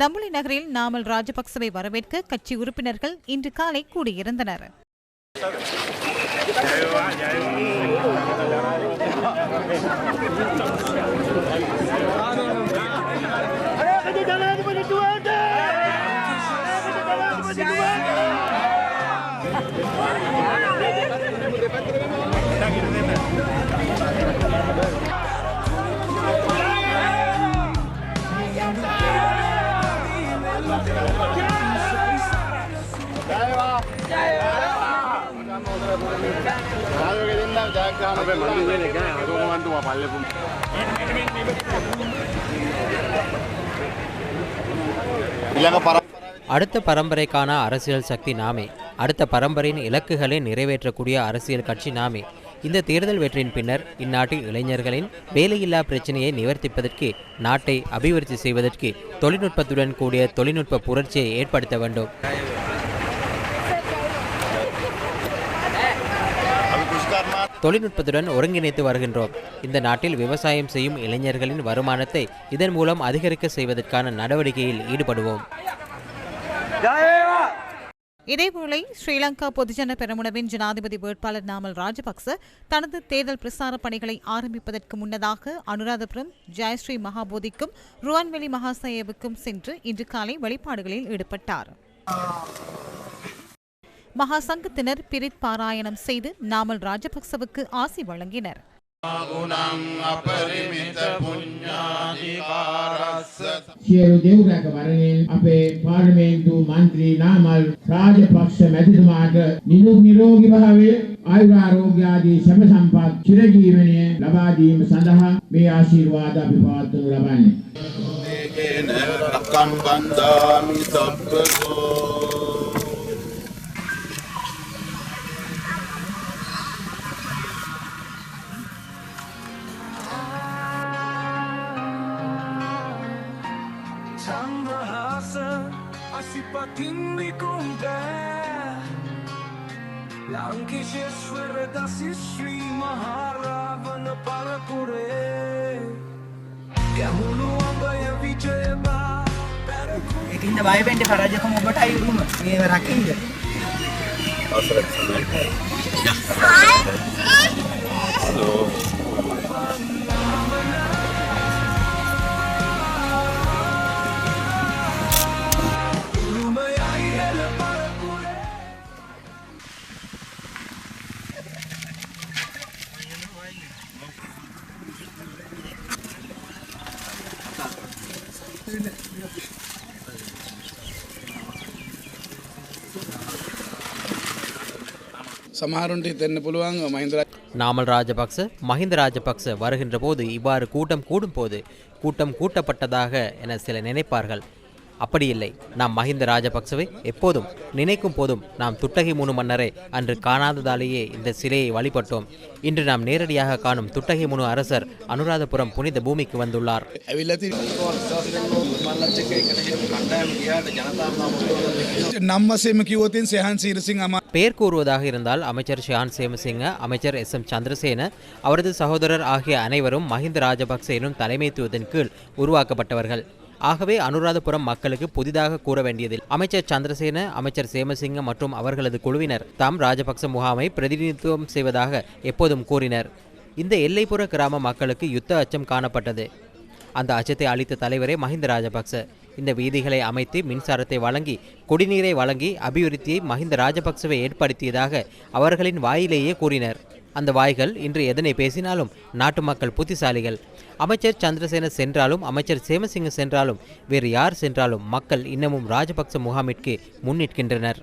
தம்புலி நகரில் நாமல் ராஜபக்சவை வரவேற்க கட்சி உறுப்பினர்கள் இன்று காலை கூடியிருந்தனர். අපේ அடுத்த பரம்பரைக்கான அரசியல் சக்தி நாமே. அடுத்த பரம்பரையின் இலக்குகளை நிறைவேற்றக்கூடிய அரசியல் கட்சி நாமே. இந்த தேர்தல் வெற்றியின் பின்னர் இந்நாட்டின் இளைஞர்களின் வேலையில்லா பிரச்சனையை நிவர்த்திப்பதற்கு நாட்டை அபிவிருத்தி செய்வதற்கு தொழில்நுட்பத்துடன் கூடிய தொழில்நுட்ப புரட்சியை ஏற்படுத்த வேண்டும். தொழில்நுட்பத்துடன் ஒருங்கிணைத்து வருகின்றோம். இந்த நாட்டில் விவசாயம் செய்யும் இளைஞர்களின் வருமானத்தை இதன் மூலம் அதிகரிக்க செய்வதற்கான நடவடிக்கையில் ஈடுபடுவோம். இதேவேளை ஸ்ரீலங்கா பொதுஜன பெரமுனவின் ஜனாதிபதி வேட்பாளர் நாமல் ராஜபக்ச தனது தேர்தல் பிரசார பணிகளை ஆரம்பிப்பதற்கு முன்னதாக அனுராதபுரம் ஜெயஸ்ரீ மகாபோதிக்கும் ருவான்வெளி மகாசேவுக்கும் சென்று இன்று காலை வழிபாடுகளில் ஈடுபட்டார். மகாசங்கத்தினர் பிரித் பாராயணம் செய்து நாமல் ராஜபக்சவுக்கு ஆசி வழங்கினர் සියලු දෙව්රැක වරණයෙන් අපේ පාර්ලිමේන්තු මන්ත්‍රී නාමල් රාජපක්ෂ මැතිතුමාට නිදුක් නිරෝගී භාවය ආයුරාරෝග්‍ය ආදී සැම සම්පත් චිරජීවනය ලබා දීම සඳහා මේ ආශිර්වාද අපි පවත්වනු ලබන්නේ Bintang bahasa Asipatin di kumpe Lankisheshwar dasi Sri Maharavana Parakure Gemunu අඹය Vijayaba ඉතින්ද බය වෙන්න පරාජයකම ඔබට අයිරුම මේව රකින්න අවසරයි සමහරුන්ට හිතෙන්න පුළුවන් මහින්දර நாமல் ராஜபக்ச மஹிந்த ராஜபக்ச வருகின்ற போது இவ்வாறு கூட்டம் கூடும் போது கூட்டம் கூட்டப்பட்டதாக என சில நினைப்பார்கள் அப்படியில்லை நாம் மஹிந்த ராஜபக்சவை எப்போதும் நினைக்கும் போதும் நாம் துட்டகி முனு மன்னரை அன்று காணாததாலேயே இந்த சிலையை வழிபட்டோம். இன்று நாம் நேரடியாக காணும் துட்டகை முனு அரசர் அனுராதபுரம் புனித பூமிக்கு வந்துள்ளார். பெயர் கூறுவதாக இருந்தால் அமைச்சர் ஷியான் சேமசிங்க அமைச்சர் எஸ் எம் சந்திரசேன அவரது சகோதரர் ஆகிய அனைவரும் மஹிந்த ராஜபக்சேனும் தலைமைத்துவத்தின் கீழ் உருவாக்கப்பட்டவர்கள். ஆகவே அனுராதபுரம் மக்களுக்கு புதிதாக கூற வேண்டியதில் அமைச்சர் சந்திரசேன அமைச்சர் சேமசிங்க மற்றும் அவர்களது குழுவினர் தாம் ராஜபக்ச முகாமை பிரதிநிதித்துவம் செய்வதாக எப்போதும் கூறினர். இந்த எல்லைப்புற கிராம மக்களுக்கு யுத்த அச்சம் காணப்பட்டது. அந்த அச்சத்தை அளித்த தலைவரே மஹிந்த ராஜபக்ச. இந்த வீதிகளை அமைத்து மின்சாரத்தை வழங்கி குடிநீரை வழங்கி அபிவிருத்தியை மஹிந்த ராஜபக்சவை ஏற்படுத்தியதாக அவர்களின் வாயிலேயே கூறினர். அந்த வாய்கள் இன்று எதனை பேசினாலும் நாட்டு மக்கள் புத்திசாலிகள். அமைச்சர் சந்திரசேன சென்றாலும் அமைச்சர் சேமசிங்க சென்றாலும் வேறு யார் சென்றாலும் மக்கள் இன்னமும் ராஜபக்ச முகாமிற்கு முன்னிற்கின்றனர்.